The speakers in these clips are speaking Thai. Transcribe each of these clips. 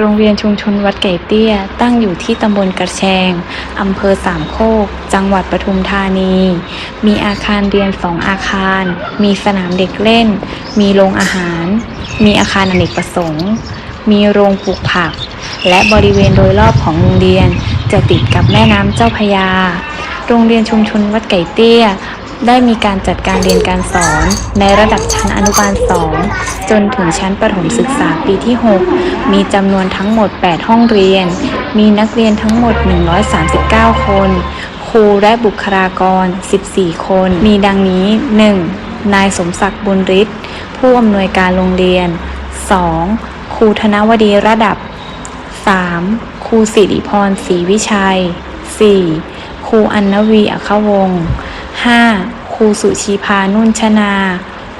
โรงเรียนชุมชนวัดไก่เตี้ย ตั้งอยู่ที่ตำบลกระแชง อำเภอสามโคก จังหวัดปทุมธานี มีอาคารเรียนสองอาคาร มีสนามเด็กเล่น มีโรงอาหาร มีอาคารอเนกประสงค์ มีโรงปลูกผัก และบริเวณโดยรอบของโรงเรียนจะติดกับแม่น้ำเจ้าพยา โรงเรียนชุมชนวัดไก่เตี้ย ได้มีการจัดการเรียนการสอน ในระดับชั้นอนุบาล 2 จนถึงชั้นประถมศึกษาปีที่ 6 มีจำนวนทั้งหมด 8 ห้องเรียน มีนักเรียนทั้งหมด 139 คน ครูและบุคลากร 14 คน มีดังนี้ 1. นายสมศักดิ์บุญฤทธิ์ ผู้อำนวยการโรงเรียน 2. ครูธนวดีระดับ 3. ครูสิริพรศรีวิชัย 4. ครูอันนวีอัคาวงศ์ 5. ครูสุชีพานุ่นชนา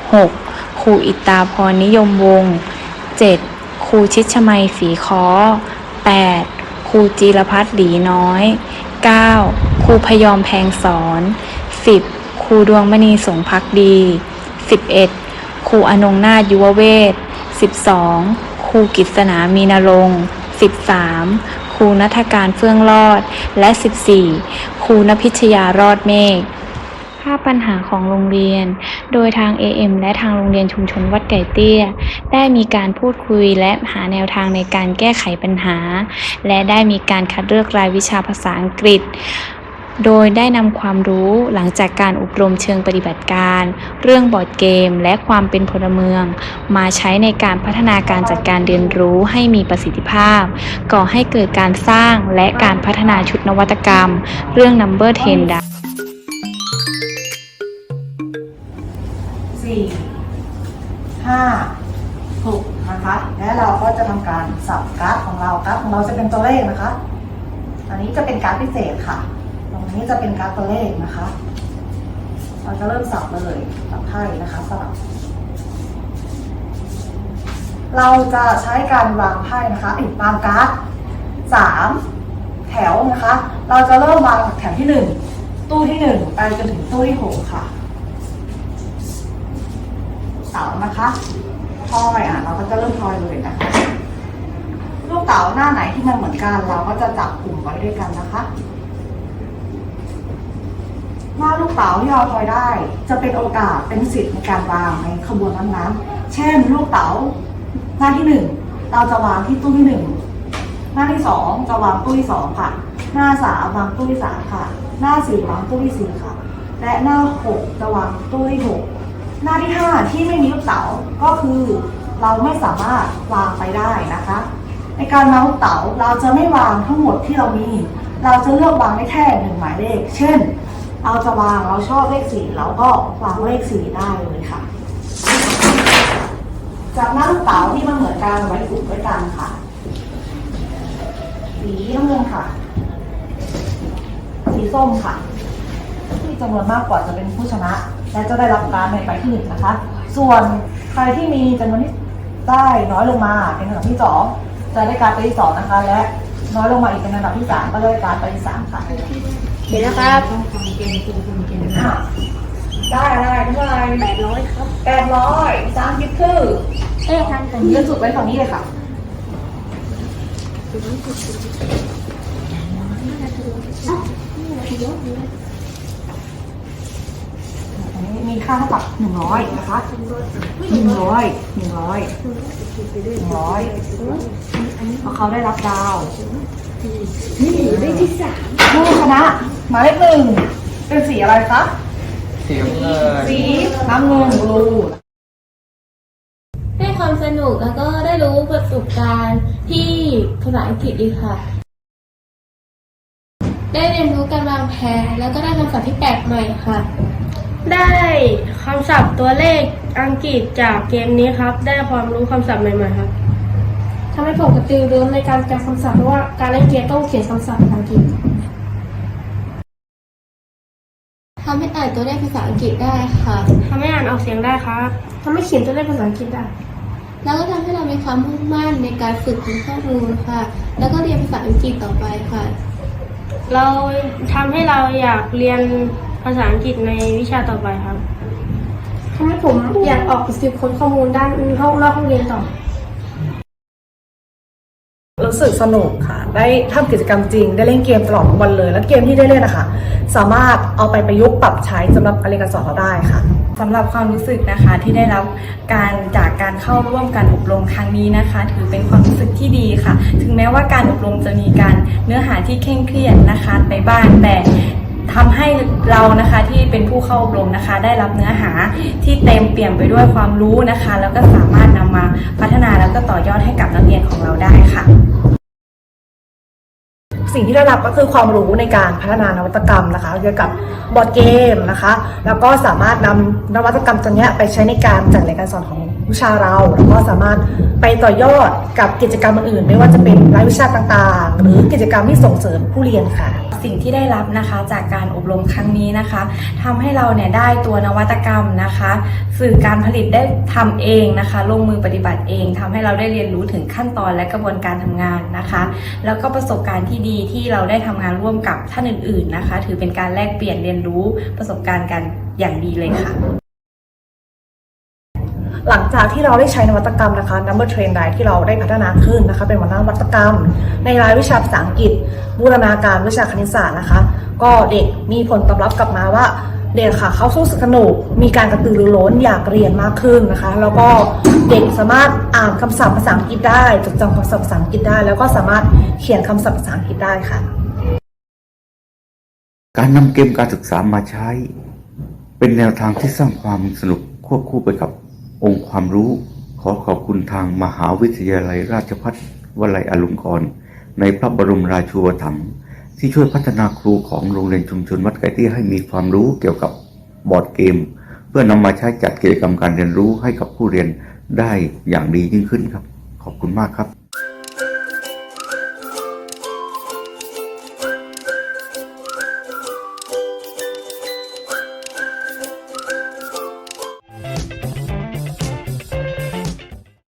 6. ครูอิตาพรนิยมวงศ์ 7. ครูชิดชมัยฝีค้อ 8. ครูจีรพัฒน์หลีน้อย 9. ครูพยอมแพงสอน 10. ครูดวงมณีสงพักดี 11. ครูอนงนาถยุวเวศ 12. ครูกิษณามีนรงค์ 13. ครูนัทการเฟื่องรอด และ 14. ครูนพิชยารอดเมฆาพปัญหาของโรงเรียน โดยทาง AM และทางโรงเรียนชุมชนวัดไก่เตี้ย ได้มีการพูดคุยและหาแนวทางในการแก้ไขปัญหา และได้มีการคัดเลือกรายวิชาภาษาอังกฤษโดยได้นำความรู้หลังจากการอบรมเชิงปฏิบัติการ เรื่องบอร์ดเกม และความเป็นพลเมือง มาใช้ในการพัฒนาการจัดการเรียนรู้ให้มีประสิทธิภาพ ก่อให้เกิดการสร้างและการพัฒนาชุดนวัตกรรม เรื่อง Number 10ดัา 5 6 นะคะ และเราก็จะทำการสับกราฟของเรากราฟของเราจะเป็นตัวเลขนะคะ อันนี้จะเป็นกราฟพิเศษค่ะ ตรงนี้จะเป็นกราฟตัวเลขนะคะ เราจะเริ่มสับเลยสับไพ่นะคะสลับเราจะใช้การวางไพ่นะคะอีกวางกราฟสามแถวนะคะ เราจะเริ่มวางแถวที่หนึ่งตู้ที่หนึ่งไปจนถึงตู้ที่หกค่ะ เต๋านะคะทอยอะเราก็จะเริ่มทอยเลยนะคะ ลูกเต๋าหน้าไหนที่มันเหมือนกัน เราก็จะจับกลุ่มไว้ด้วยกันนะคะหน้าลูกเต๋าที่เราทอยได้ จะเป็นโอกาสเป็นสิทธิ์ในการวางในขบวนนั้นๆเช่น ลูกเต๋าหน้าที่หนึ่งเราจะวางที่ตู้ที่หนึ่งหน้าที่สองจะวางตู้ที่สองค่ะ หน้าสามวางตู้ที่สามค่ะ หน้าสี่วางตู้ที่สี่ค่ะ และหน้าหกจะวางตู้ที่หก หน้าที่ 5 ที่ไม่มีลูกเต๋าก็คือเราไม่สามารถวางไปได้นะคะ ในการวางลูกเต๋าเราจะไม่วางทั้งหมดที่เรามี เราจะเลือกวางได้แค่หนึ่งหมายเลข เช่น เราจะวางเราชอบเลขสี่เราก็วางเลขสี่ได้เลยค่ะ จากหน้าลูกเต๋าที่มันเหมือนกันไว้กลุ่มด้วยกันค่ะสีน้ำเงินค่ะ สีส้มค่ะ ที่จำนวนมากกว่าจะเป็นผู้ชนะ และจะได้รับการดในใบที่หนึ่งนะคะ ส่วนใครที่มีจำนวนที่ได้น้อยลงมาเป็นอันดับที่สองจะได้การดไปที่สองนะคะ และน้อยลงมาอีกเป็นอันดับที่สามก็ได้การดไปที่สามค่ะเดี๋ยวนะครับอะได้อะไรเท่าไหร่แปดร้อยครับแปดร้อยสามสิบคือเอ้ยทำกันเงินสุดไว้ฝั่งนี้เลยค่ะอันนี้มีค่าเท่ากับหนึ่งร้อยนะคะหนึ่งร้อยหนึ่งร้อยหนึ่งร้อยเพราะเขาได้รับดาวนี่ได้ที่สามผู้ชนะหมายเลขหนึ่งเป็นสีอะไรคะสีน้ำเงินสีน้ำเงินบลูได้ความสนุกแล้วก็ได้รู้ประสบการณ์ที่ภาษาอังกฤษดีค่ะ ได้เรียนรู้การวางแผนแล้วก็ได้คำศัพท์ที่แปลกใหม่ค่ะ ได้คำศัพท์ตัวเลขอังกฤษจากเกมนี้ครับ ได้ความรู้คำศัพท์ใหม่ๆครับทำให้ผมกระตือรือร้นในการจำคำศัพท์เพราะว่าการเล่นเกมต้องเขียนคำศัพท์ภาษาอังกฤษทำให้อ่านตัวเลขภาษาอังกฤษได้ค่ะทำให้อ่านออกเสียงได้ครับทำให้เขียนตัวเลขภาษาอังกฤษได้ แล้วก็ทำให้เรามีความมุ่งมั่นในการฝึกค้นข้อมูลค่ะ แล้วก็เรียนภาษาอังกฤษต่อไปค่ะ เราทำให้เราอยากเรียน ภาษาอังกฤษในวิชาต่อไปครับทำให้ผมอยากออกไปสืบค้นข้อมูลด้านห้องนอกห้องเรียนต่อ รู้สึกสนุกค่ะ ได้ทำกิจกรรมจริง ได้เล่นเกมตลอดทั้งวันเลย แล้วเกมที่ได้เล่นนะคะสามารถเอาไปประยุกต์ปรับใช้สำหรับการเรียนการสอนเราได้ค่ะ สำหรับความรู้สึกนะคะที่ได้รับการจากการเข้าร่วมการอบรมครั้งนี้นะคะ ถือเป็นความรู้สึกที่ดีค่ะ ถึงแม้ว่าการอบรมจะมีการเนื้อหาที่เคร่งเครียดนะคะ ไปบ้างแต่ ทำให้เรานะคะที่เป็นผู้เข้าอบรมนะคะ ได้รับเนื้อหาที่เต็มเปี่ยมไปด้วยความรู้นะคะ แล้วก็สามารถนำมาพัฒนาแล้วก็ต่อยอดให้กับนักเรียนของเราได้ค่ะ สิ่งที่ได้รับก็คือความรู้ในการพัฒนานวัตกรรมนะคะเกี่ยวกับบอร์ดเกมนะคะ แล้วก็สามารถนำนวัตกรรมตัวนี้ไปใช้ในการจัดรียการสอนของวิชาเรา แล้วก็สามารถไปต่อยอดกับกิจกรรมอื่น ไม่ว่าจะเป็นรายวิชาต่างๆ หรือกิจกรรมที่ส่งเสริมผู้เรียนค่ะ สิ่งที่ได้รับนะคะจากการอบรมครั้งนี้นะคะทำให้เราเนี่ยได้ตัวนวัตกรรมนะคะ สื่อการผลิตได้ทำเองนะคะ ลงมือปฏิบัติเองทำให้เราได้เรียนรู้ถึงขั้นตอนและกระบวนการทำงาน นะคะ แล้วก็ประสบการณ์ที่ดีที่เราได้ทำงานร่วมกับท่านอื่น ๆนะคะ ถือเป็นการแลกเปลี่ยนเรียนรู้ประสบการณ์กันอย่างดีเลยค่ะ หลังจากที่เราได้ใช้นวัตกรรมนะคะ Number Train ไดที่เราได้พัฒนาขึ้นนะคะ เป็นนวัตกรรม ในรายวิชาภาษาอังกฤษ บูรณาการวิชาคณิตศาสตร์นะคะ ก็เด็กมีผลตอบรับกลับมาว่า เด็กค่ะเขาสู้สนุก มีการกระตือรือร้นอยากเรียนมากขึ้นนะคะ แล้วก็เด็กสามารถอ่านคำศัพท์ภาษาอังกฤษได้จดจำคำศัพท์ภาษาอังกฤษได้ แล้วก็สามารถเขียนคำศัพท์ภาษาอังกฤษได้ค่ะ การนำเกมการศึกษามาใช้ เป็นแนวทางที่สร้างความสนุกควบคู่ไปกับองค์ความรู้ ขอขอบคุณทางมหาวิทยาลัยราชภัฏวลัยอลงกรณ์ในพระบรมราชูปถัมภ์ ที่ช่วยพัฒนาครูของโรงเรียนชุมชนวัดไก่เตี้ให้มีความรู้เกี่ยวกับบอร์ดเกม เพื่อนำมาใช้จัดกิจกรรมการเรียนรู้ให้กับผู้เรียนได้อย่างดียิ่งขึ้นครับ ขอบคุณมากครับ